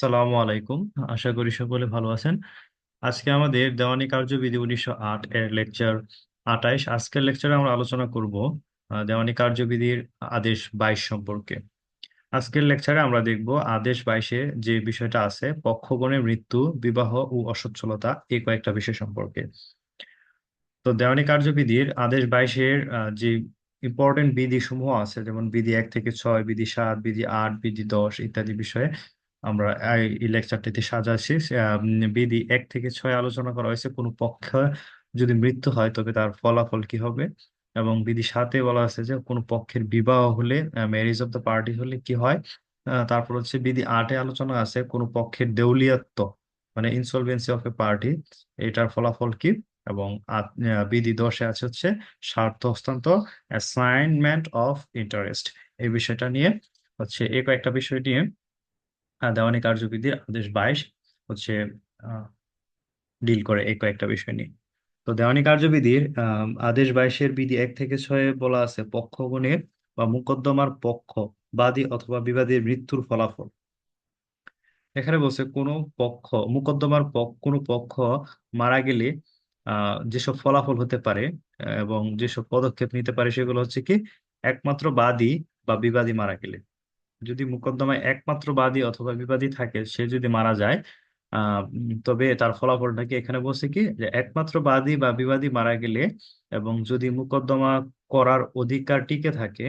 সালামু আলাইকুম। আশা করি সকলে ভালো আছেন। আজকে আমাদের দেওয়ানি কার্যবিধি উনিশশো আট এর লেকচার আটাইশ আজকের লেকচারে আমরা আলোচনা করব দেওয়ানি কার্যবিধির আদেশ বাইশ সম্পর্কে। আজকের লেকচারে আমরা দেখব আদেশ বাইশে যে বিষয়টা আছে পক্ষগণের মৃত্যু, বিবাহ ও অসচ্ছলতা এই কয়েকটা বিষয় সম্পর্কে। তো দেওয়ানি কার্যবিধির আদেশ বাইশের যে ইম্পর্টেন্ট বিধি সমূহ আছে, যেমন বিধি এক থেকে ছয়, বিধি সাত, বিধি আট, বিধি দশ ইত্যাদি বিষয়ে আমরা এই লেকচারটিতে সাজাচ্ছি বিধি এক থেকে ছয় আলোচনা করা হয়েছে। কোনো পক্ষ যদি মৃত্যু হয়, তবে তার ফলাফল কি হবে? এবং বিধি সাতে বলা আছে যে, কোনো পক্ষের বিবাহ হলে ম্যারেজ অফ দ্য পার্টি হলে কি হয়? তারপর হচ্ছে বিধি আটে আলোচনা আছে, কোনো পক্ষের দেউলিয়াত্ব মানে ইনসলভেন্সি অফ এ পার্টি এটার ফলাফল কি? এবং বিধি দশে আছে হচ্ছে স্বার্থ হস্তান্তর অ্যাসাইনমেন্ট অফ ইন্টারেস্ট এই বিষয়টা নিয়ে হচ্ছে এই কয়েকটা বিষয় নিয়ে দেওয়ানি কার্যবিধির আদেশ বাইশ হচ্ছে ডিল করে এই কয়েকটা বিষয় নিয়ে। তো দেওয়ানি কার্যবিধির আদেশ বাইশের বিধি এক থেকে ছয়ে বলা আছে, পক্ষগণের বা মোকদ্দমার পক্ষ, বাদী অথবা বিবাদীর মৃত্যুর ফলাফল। এখানে বলছে কোনো পক্ষ, মোকদ্দমার পক্ষ, কোনো পক্ষ মারা গেলে যেসব ফলাফল হতে পারে, এবং যেসব পদক্ষেপ নিতে পারে সেগুলো হচ্ছে কি, একমাত্র বাদী বা বিবাদী মারা গেলে। যদি মোকদ্দমায় একমাত্র বাদী অথবা বিবাদী থাকে, সে যদি মারা যায় আহ তবে তার ফলাফলটা কি এখানে বলছে কি? যে একমাত্র বাদী বা বিবাদী মারা গেলে এবং যদি মোকদ্দমা করার অধিকার টিকে থাকে,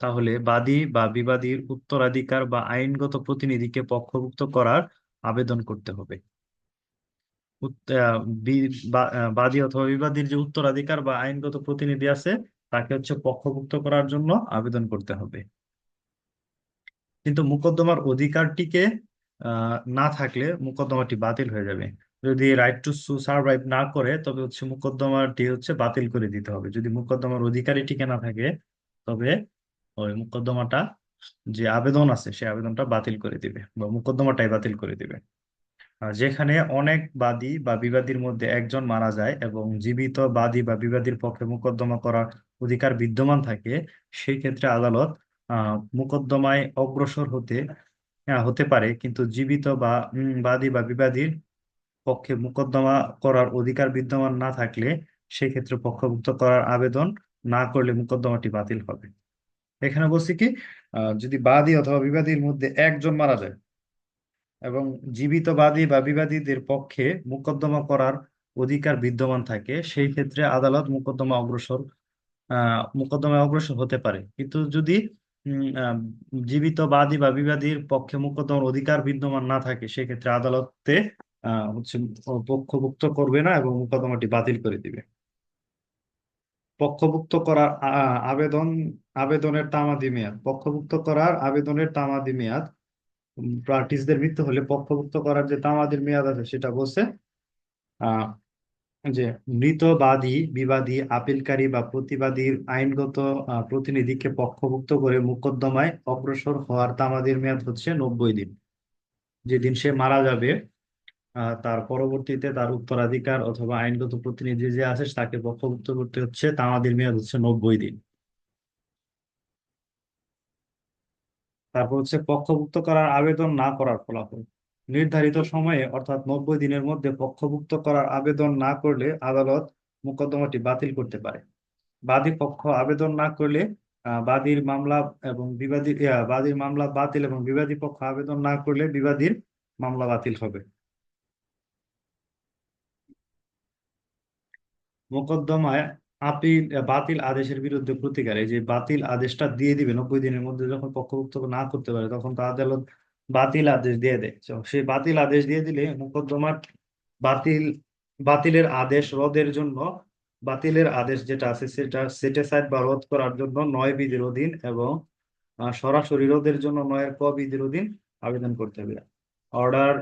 তাহলে বাদী বা বিবাদীর উত্তরাধিকার বা আইনগত প্রতিনিধিকে পক্ষভুক্ত করার আবেদন করতে হবে। বাদী অথবা বিবাদীর যে উত্তরাধিকার বা আইনগত প্রতিনিধি আছে, তাকে হচ্ছে পক্ষভুক্ত করার জন্য আবেদন করতে হবে। কিন্তু মোকদ্দমার অধিকারটিকে না থাকলে মোকদ্দমাটি বাতিল হয়ে যাবে। যদি রাইট টু সার্ভাইভ না করে, তবে হচ্ছে মোকদ্দমাটি হচ্ছে বাতিল করে দিতে হবে। যদি মোকদ্দমার অধিকারই টিকে না থাকে, তবে ওই মোকদ্দমাটা যে আবেদন আছে, সেই আবেদনটা বাতিল করে দিবে বা মোকদ্দমাটাই বাতিল করে দিবে। যেখানে অনেক বাদী বা বিবাদীর মধ্যে একজন মারা যায় এবং জীবিত বাদী বা বিবাদীর পক্ষে মোকদ্দমা করার অধিকার বিদ্যমান থাকে, সেই ক্ষেত্রে আদালত মোকদ্দমায় অগ্রসর হতে হতে পারে। কিন্তু জীবিত বা বাদী বা বিবাদীর পক্ষে মোকদ্দমা করার অধিকার বিদ্যমান না থাকলে সেই ক্ষেত্রে পক্ষভুক্ত করার আবেদন না করলে মোকদ্দমাটি বাতিল হবে। এখানে বলছি কি যদি বাদী অথবা বিবাদীর মধ্যে একজন মারা যায় এবং জীবিত বাদী বা বিবাদীদের পক্ষে মোকদ্দমা করার অধিকার বিদ্যমান থাকে, সেই ক্ষেত্রে আদালত মোকদ্দমা অগ্রসর, আহ, মোকদ্দমায় অগ্রসর হতে পারে। কিন্তু যদি জীবিত বাদী বা বিবাদীর পক্ষে মোকদ্দমার অধিকার বিদ্যমান না থাকে, সেক্ষেত্রে আদালতে হচ্ছে পক্ষভুক্ত করবে না এবং মোকদ্দমাটি বাতিল করে দিবে। পক্ষভুক্ত করার আবেদন, আবেদনের তামাদি মেয়াদ। পক্ষভুক্ত করার আবেদনের তামাদি মেয়াদ প্রার্টিসদের মৃত্যু হলে পক্ষভুক্ত করার যে তামাদির মেয়াদ আছে, সেটা বলছে, আহ যে মৃত বাদী বিবাদী, আপিলকারী বা প্রতিবাদীর আইনগত প্রতিনিধিকে পক্ষভুক্ত করে মোকদ্দমায় অগ্রসর হওয়ার তামাদির মেয়াদ হচ্ছে নব্বই দিন। যেদিন সে মারা যাবে তার পরবর্তীতে তার উত্তরাধিকার অথবা আইনগত প্রতিনিধি যে আছে তাকে পক্ষভুক্ত করতে হচ্ছে, তামাদির মেয়াদ হচ্ছে নব্বই দিন। তারপর হচ্ছে পক্ষভুক্ত করার আবেদন না করার ফলাফল। নির্ধারিত সময়ে, অর্থাৎ নব্বই দিনের মধ্যে পক্ষভুক্ত করার আবেদন না করলে আদালত মোকদ্দমাটি বাতিল করতে পারে। বাদী পক্ষ আবেদন না করলে বাদীর মামলা এবং বিবাদী বাদীর মামলা বাতিল এবং বিবাদী পক্ষ আবেদন না করলে বিবাদীর মামলা বাতিল হবে। মোকদ্দমায় আপিল বাতিল আদেশের বিরুদ্ধে প্রতিকার, এই যে বাতিল আদেশটা দিয়ে দিবে, নব্বই দিনের মধ্যে যখন পক্ষভুক্ত না করতে পারে, তখন তো আদালত বাতিল আদেশ দিয়ে দেয়। তো সেই বাতিল আদেশ দিয়ে দিলে মোকদ্দমার বাতিল, বাতিলের আদেশ রদের জন্য, বাতিলের আদেশ যেটা আছে সেটা সেটেসাইড বা রদ করার জন্য নয় বিধির অধীন এবং সরাসরি রোধের জন্য নয়ের ক বিধির অধীন আবেদন করতে হবে। Order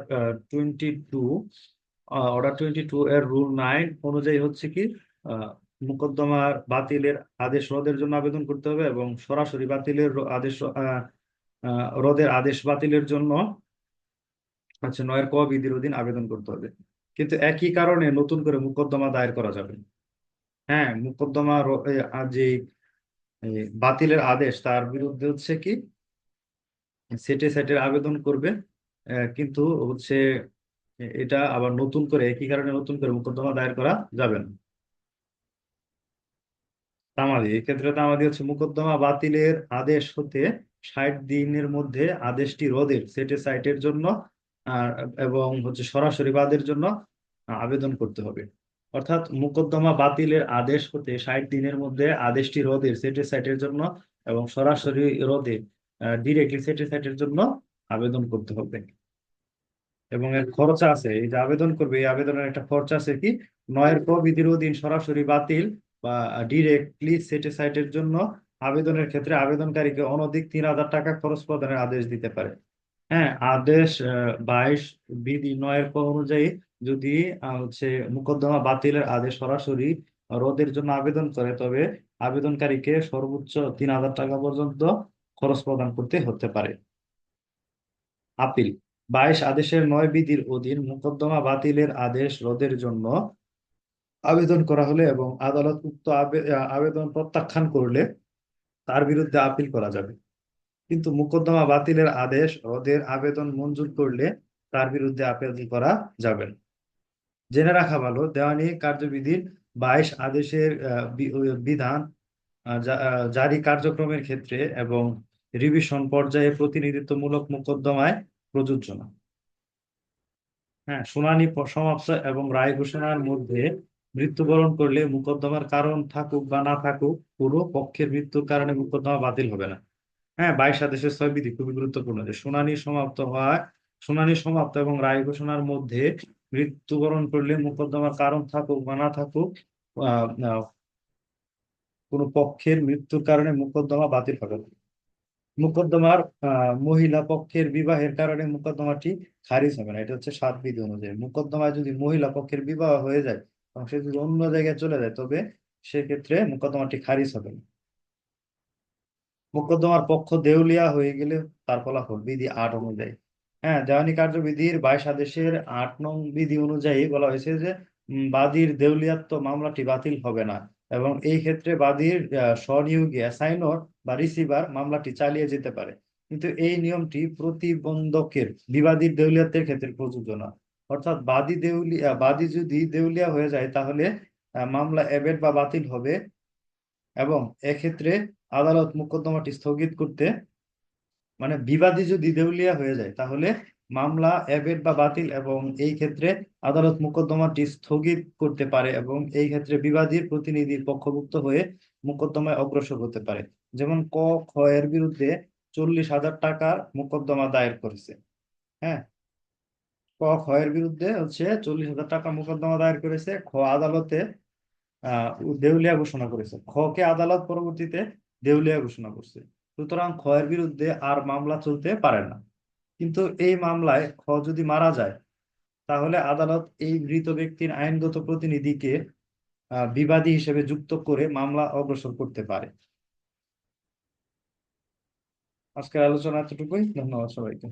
twenty two order twenty two এর রুল নাইন অনুযায়ী হচ্ছে কি মোকদ্দমার বাতিলের আদেশ রদের জন্য আবেদন করতে হবে এবং সরাসরি বাতিলের আদেশ রদের আদেশ বাতিলের জন্য হচ্ছে নয়ের ক বিধির অধীন আবেদন করতে হবে। কিন্তু একই কারণে নতুন করে মোকদ্দমা দায়ের করা যাবে। হ্যাঁ মোকদ্দমা যে বাতিলের আদেশ, তার বিরুদ্ধে হচ্ছে কি, সেটে সেটের আবেদন করবে। কিন্তু হচ্ছে এটা আবার নতুন করে, একই কারণে নতুন করে মোকদ্দমা দায়ের করা যাবে না। তামাদি, এক্ষেত্রে তামাদি হচ্ছে মোকদ্দমা বাতিলের আদেশ হতে ষাট দিনের মধ্যে আদেশটি রোধের সেটে সাইটের জন্য এবং হচ্ছে সরাসরি বাদের জন্য আবেদন করতে হবে। অর্থাৎ মোকদ্দমা বাতিলের আদেশ হতে ষাট দিনের মধ্যে আদেশটি রোধের সেটে সাইটের জন্য এবং সরাসরি রোধে ডিরেক্টলি সেটে সাইটের জন্য আবেদন করতে হবে। এবং এর খরচা আছে, এই যে আবেদন করবে, এই আবেদনের একটা খরচা আছে কি? নয়ের ক বিধির অধীন সরাসরি বাতিল বা ডিরেক্টলি সেটিসাইটের জন্য আবেদনের ক্ষেত্রে আবেদনকারীকে অনধিক তিন হাজার টাকা খরচ প্রদানের আদেশ দিতে পারে। হ্যাঁ আদেশ বাইশ বিধি নয়ের অনুযায়ী যদি হচ্ছে মোকদ্দমা বাতিলের আদেশ সরাসরি রোধের জন্য আবেদন করে, তবে আবেদনকারীকে সর্বোচ্চ তিন হাজার টাকা পর্যন্ত খরচ প্রদান করতে হতে পারে। আপিল, বাইশ আদেশের নয় বিধির অধীন মোকদ্দমা বাতিলের আদেশ রোধের জন্য আবেদন করা হলে এবং আদালত উক্ত আবে- আবেদন প্রত্যাখ্যান করলে তার বিরুদ্ধে আপিল করা যাবে। কিন্তু মোকদ্দমা বাতিলের আদেশ রোধের আবেদন মঞ্জুর করলে তার বিরুদ্ধে আপিল করা যাবে না। জেনে রাখা ভালো দেওয়ানি কার্যবিধির বাইশ আদেশের বিধান জারি কার্যক্রমের ক্ষেত্রে এবং রিভিশন পর্যায়ে প্রতিনিধিত্বমূলক মোকদ্দমায় প্রযোজ্য না। হ্যাঁ শুনানি সমাপ্ত এবং রায় ঘোষণার মধ্যে মৃত্যুবরণ করলে মোকদ্দমার কারণ থাকুক বা না থাকুক, পুরো পক্ষের মৃত্যুর কারণে মোকদ্দমা বাতিল হবে না। হ্যাঁ বাইশ আদেশের ছয় বিধি খুবই গুরুত্বপূর্ণ। যে শুনানি সমাপ্ত হওয়ায় শুনানি সমাপ্ত এবং রায় ঘোষণার মধ্যে মৃত্যুবরণ করলে মোকদ্দমার কারণ থাকুক বা না থাকুক কোনো পক্ষের মৃত্যুর কারণে মোকদ্দমা বাতিল হবে না। মোকদ্দমার মহিলা পক্ষের বিবাহের কারণে মোকদ্দমাটি খারিজ হবে না। এটা হচ্ছে সাত বিধি অনুযায়ী। মোকদ্দমায় যদি মহিলা পক্ষের বিবাহ হয়ে যায় সে যদি অন্য জায়গায় চলে যায়, তবে সেক্ষেত্রে মোকদ্দমাটি খারিজ হবে না। মোকদ্দমার পক্ষ দেউলিয়া হয়ে গেলে তার ফলাফল বিধি আট অনুযায়ী। হ্যাঁ দেওয়ানি কার্যবিধির বাইশ আদেশের আট নং বিধি অনুযায়ী বলা হয়েছে যে বাদীর দেউলিয়াত্ব মামলাটি বাতিল হবে না এবং এই ক্ষেত্রে বাদীর স্বনিয়োগী, অ্যাসাইনর বা রিসিভার মামলাটি চালিয়ে যেতে পারে। কিন্তু এই নিয়মটি প্রতিবন্ধকের, বিবাদীর দেউলিয়াত্বের ক্ষেত্রে প্রযোজ্য না। অর্থাৎ বাদী দেউলিয়া বাদী যদি দেউলিয়া হয়ে যায়, তাহলে মামলা এবেট বা বাতিল হবে এবং এক্ষেত্রে আদালত মোকদ্দমাটি স্থগিত করতে মানে বিবাদী যদি দেউলিয়া হয়ে যায়, তাহলে মামলা এবেট বা বাতিল এবং এই ক্ষেত্রে আদালত মোকদ্দমাটি স্থগিত করতে পারে এবং এই ক্ষেত্রে বিবাদীর প্রতিনিধি পক্ষভুক্ত হয়ে মোকদ্দমায় অগ্রসর হতে পারে। যেমন ক, খ এর বিরুদ্ধে চল্লিশ হাজার টাকার মোকদ্দমা দায়ের করেছে। হ্যাঁ? ক খ বিরুদ্ধে হচ্ছে চল্লিশ হাজার টাকা মোকদ্দমা দায়ের করেছে, খ আদালতে দেউলিয়া ঘোষণা করেছে। খকে আদালত পরবর্তীতে দেউলিয়া ঘোষণা করছে। সুতরাং খ এর বিরুদ্ধে আর মামলা চলতে পারে না। কিন্তু এই মামলায় খ যদি মারা যায়, তাহলে আদালত এই মৃত ব্যক্তির আইনগত প্রতিনিধিকে বিবাদী হিসেবে যুক্ত করে মামলা অগ্রসর করতে পারে। আজকের আলোচনা এতটুকুই। ধন্যবাদ সবাইকে।